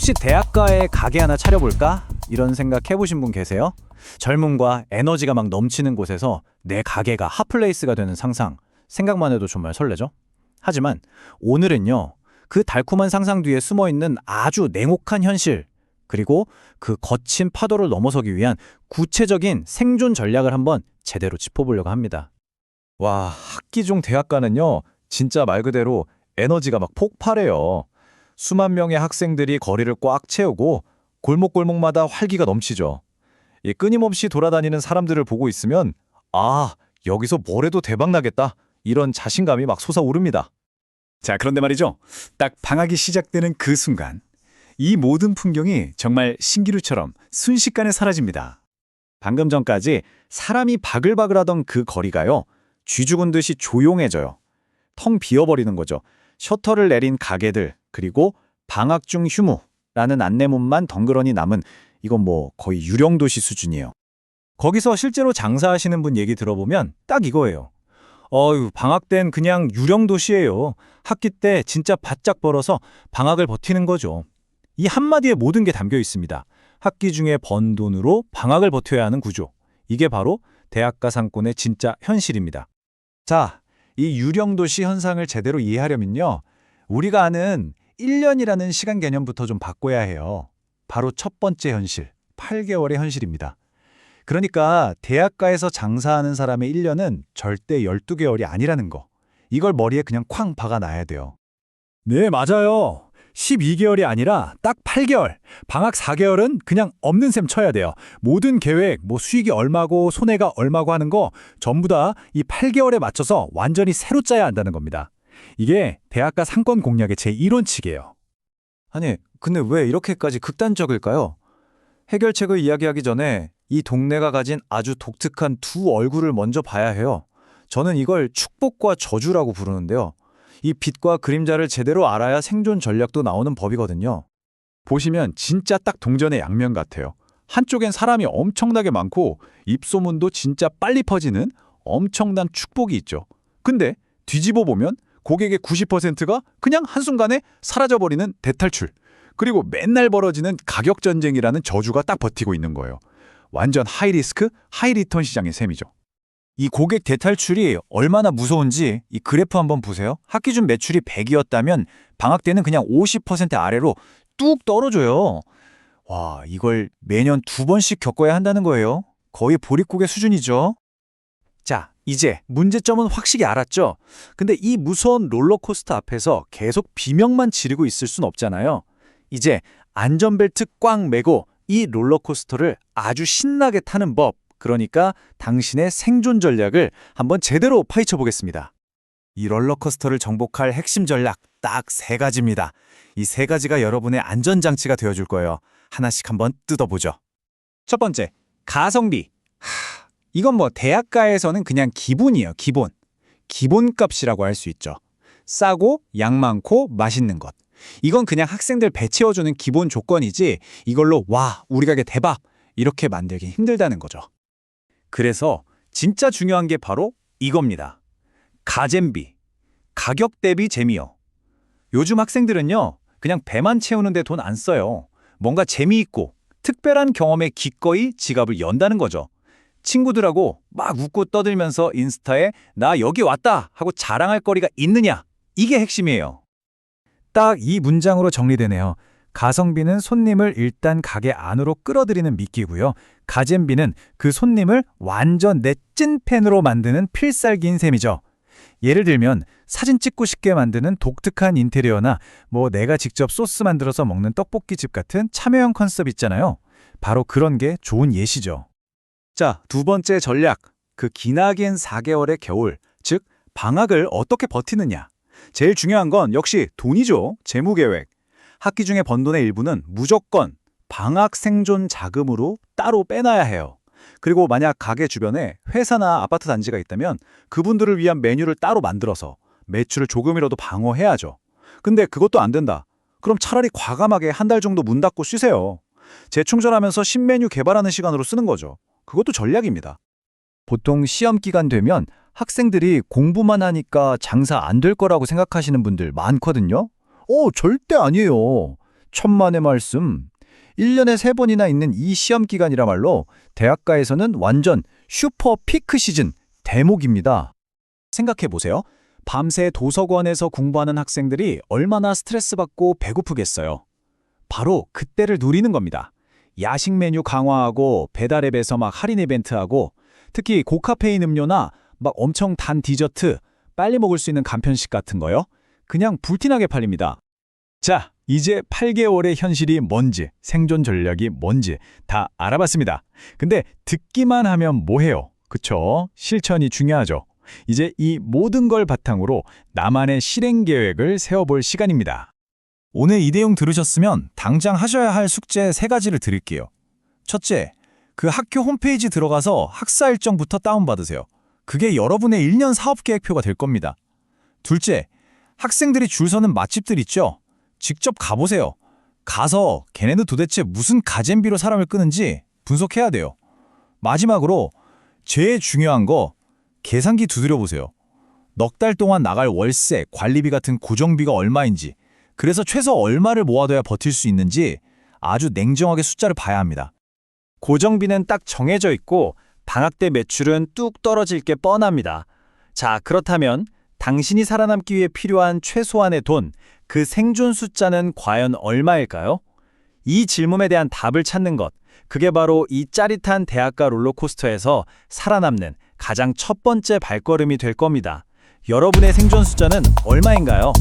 혹시 대학가에 가게 하나 차려볼까? 이런 생각 해보신 분 계세요? 젊음과 에너지가 막 넘치는 곳에서 내 가게가 핫플레이스가 되는 상상, 생각만 해도 정말 설레죠? 하지만 오늘은요, 그 달콤한 상상 뒤에 숨어 있는 아주 냉혹한 현실, 그리고 그 거친 파도를 넘어서기 위한 구체적인 생존 전략을 한번 제대로 짚어보려고 합니다. 와, 학기 중 대학가는요, 진짜 말 그대로 에너지가 막 폭발해요. 수만 명의 학생들이 거리를 꽉 채우고 골목골목마다 활기가 넘치죠. 이 끊임없이 돌아다니는 사람들을 보고 있으면 아, 여기서 뭘 해도 대박 나겠다. 이런 자신감이 막 솟아오릅니다. 자, 그런데 말이죠. 딱 방학이 시작되는 그 순간 이 모든 풍경이 정말 신기루처럼 순식간에 사라집니다. 방금 전까지 사람이 바글바글하던 그 거리가요. 쥐 죽은 듯이 조용해져요. 텅 비어버리는 거죠. 셔터를 내린 가게들 그리고 방학 중 휴무라는 안내문만 덩그러니 남은 이건 뭐 거의 유령도시 수준이에요. 거기서 실제로 장사하시는 분 얘기 들어보면 딱 이거예요. 어유 방학 땐 그냥 유령 도시예요. 학기 때 진짜 바짝 벌어서 방학을 버티는 거죠. 이 한마디에 모든 게 담겨 있습니다. 학기 중에 번 돈으로 방학을 버텨야 하는 구조. 이게 바로 대학가 상권의 진짜 현실입니다. 자, 이 유령도시 현상을 제대로 이해하려면요. 우리가 아는 1년이라는 시간 개념부터 좀 바꿔야 해요. 바로 첫 번째 현실, 8개월의 현실입니다. 그러니까 대학가에서 장사하는 사람의 1년은 절대 12개월이 아니라는 거. 이걸 머리에 그냥 쾅 박아놔야 돼요. 네, 맞아요. 12개월이 아니라 딱 8개월. 방학 4개월은 그냥 없는 셈 쳐야 돼요. 모든 계획, 뭐 수익이 얼마고 손해가 얼마고 하는 거 전부 다 이 8개월에 맞춰서 완전히 새로 짜야 한다는 겁니다. 이게 대학가 상권 공략의 제1원칙이에요. 아니, 근데 왜 이렇게까지 극단적일까요? 해결책을 이야기하기 전에 이 동네가 가진 아주 독특한 두 얼굴을 먼저 봐야 해요. 저는 이걸 축복과 저주라고 부르는데요. 이 빛과 그림자를 제대로 알아야 생존 전략도 나오는 법이거든요. 보시면 진짜 딱 동전의 양면 같아요. 한쪽엔 사람이 엄청나게 많고 입소문도 진짜 빨리 퍼지는 엄청난 축복이 있죠. 근데 뒤집어 보면 고객의 90%가 그냥 한순간에 사라져버리는 대탈출. 그리고 맨날 벌어지는 가격 전쟁이라는 저주가 딱 버티고 있는 거예요. 완전 하이리스크, 하이리턴 시장의 셈이죠. 이 고객 대탈출이 얼마나 무서운지 이 그래프 한번 보세요. 학기 중 매출이 100이었다면 방학 때는 그냥 50% 아래로 뚝 떨어져요. 와, 이걸 매년 두 번씩 겪어야 한다는 거예요. 거의 보릿고개 수준이죠. 자, 이제 문제점은 확실히 알았죠? 근데 이 무서운 롤러코스터 앞에서 계속 비명만 지르고 있을 순 없잖아요. 이제 안전벨트 꽉 매고 이 롤러코스터를 아주 신나게 타는 법, 그러니까 당신의 생존 전략을 한번 제대로 파헤쳐 보겠습니다. 이 롤러코스터를 정복할 핵심 전략 딱 세 가지입니다. 이 세 가지가 여러분의 안전장치가 되어줄 거예요. 하나씩 한번 뜯어보죠. 첫 번째, 가성비. 하, 이건 뭐 대학가에서는 그냥 기본이에요, 기본. 기본값이라고 할 수 있죠. 싸고 양 많고 맛있는 것. 이건 그냥 학생들 배 채워주는 기본 조건이지 이걸로 와, 우리 가게 대박! 이렇게 만들기 힘들다는 거죠. 그래서 진짜 중요한 게 바로 이겁니다. 가잼비. 가격 대비 재미요. 요즘 학생들은요, 그냥 배만 채우는데 돈 안 써요. 뭔가 재미있고 특별한 경험에 기꺼이 지갑을 연다는 거죠. 친구들하고 막 웃고 떠들면서 인스타에 나 여기 왔다 하고 자랑할 거리가 있느냐. 이게 핵심이에요. 딱 이 문장으로 정리되네요. 가성비는 손님을 일단 가게 안으로 끌어들이는 미끼고요. 가잼비는 그 손님을 완전 내 찐팬으로 만드는 필살기인 셈이죠. 예를 들면 사진 찍고 싶게 만드는 독특한 인테리어나 뭐 내가 직접 소스 만들어서 먹는 떡볶이집 같은 참여형 컨셉 있잖아요. 바로 그런 게 좋은 예시죠. 자, 두 번째 전략. 그 기나긴 4개월의 겨울, 즉 방학을 어떻게 버티느냐. 제일 중요한 건 역시 돈이죠. 재무 계획. 학기 중에 번 돈의 일부는 무조건 방학 생존 자금으로 따로 빼놔야 해요. 그리고 만약 가게 주변에 회사나 아파트 단지가 있다면 그분들을 위한 메뉴를 따로 만들어서 매출을 조금이라도 방어해야죠. 근데 그것도 안 된다. 그럼 차라리 과감하게 한 달 정도 문 닫고 쉬세요. 재충전하면서 신메뉴 개발하는 시간으로 쓰는 거죠. 그것도 전략입니다. 보통 시험 기간 되면 학생들이 공부만 하니까 장사 안 될 거라고 생각하시는 분들 많거든요. 어, 절대 아니에요. 천만의 말씀. 1년에 3번이나 있는 이 시험 기간이라말로 대학가에서는 완전 슈퍼 피크 시즌 대목입니다. 생각해 보세요. 밤새 도서관에서 공부하는 학생들이 얼마나 스트레스 받고 배고프겠어요. 바로 그때를 누리는 겁니다. 야식 메뉴 강화하고 배달 앱에서 막 할인 이벤트하고 특히 고카페인 음료나 막 엄청 단 디저트, 빨리 먹을 수 있는 간편식 같은 거요. 그냥 불티나게 팔립니다. 자, 이제 8개월의 현실이 뭔지, 생존 전략이 뭔지 다 알아봤습니다. 근데 듣기만 하면 뭐해요? 그쵸? 실천이 중요하죠. 이제 이 모든 걸 바탕으로 나만의 실행 계획을 세워볼 시간입니다. 오늘 이 내용 들으셨으면 당장 하셔야 할 숙제 세 가지를 드릴게요. 첫째, 그 학교 홈페이지 들어가서 학사 일정부터 다운받으세요. 그게 여러분의 1년 사업 계획표가 될 겁니다. 둘째, 학생들이 줄 서는 맛집들 있죠? 직접 가보세요. 가서 걔네들 도대체 무슨 가잼비로 사람을 끄는지 분석해야 돼요. 마지막으로 제일 중요한 거 계산기 두드려 보세요. 넉 달 동안 나갈 월세, 관리비 같은 고정비가 얼마인지, 그래서 최소 얼마를 모아둬야 버틸 수 있는지 아주 냉정하게 숫자를 봐야 합니다. 고정비는 딱 정해져 있고 방학 때 매출은 뚝 떨어질 게 뻔합니다. 자, 그렇다면 당신이 살아남기 위해 필요한 최소한의 돈, 그 생존 숫자는 과연 얼마일까요? 이 질문에 대한 답을 찾는 것, 그게 바로 이 짜릿한 대학가 롤러코스터에서 살아남는 가장 첫 번째 발걸음이 될 겁니다. 여러분의 생존 숫자는 얼마인가요?